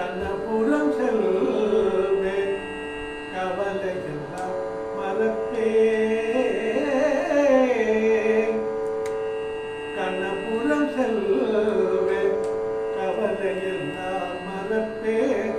கண்ணபுரம் செல்வேன் கவலையெல்லாம் எல்லாம் கண்ணபுரம் செல்வேன் கவலையெல்லாம் மறப்பேன்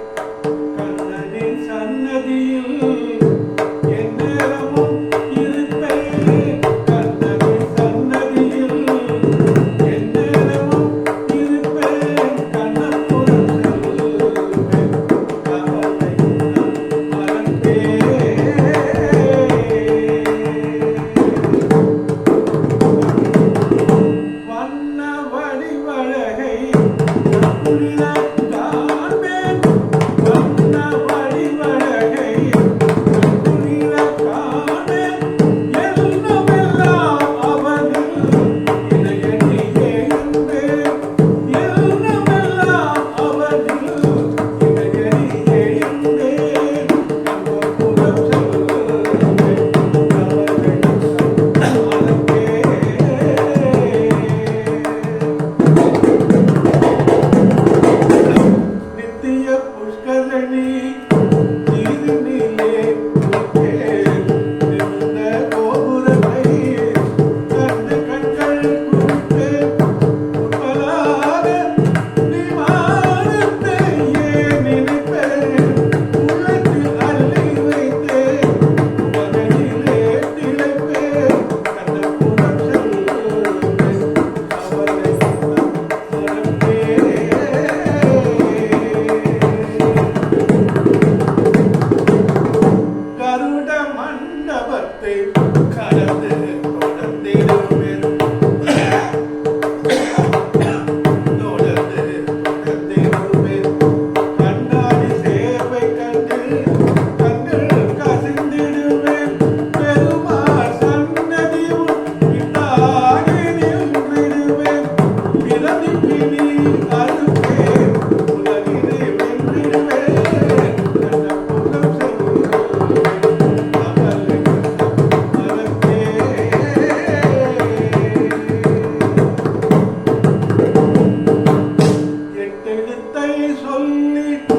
கருத்தை சொல்லி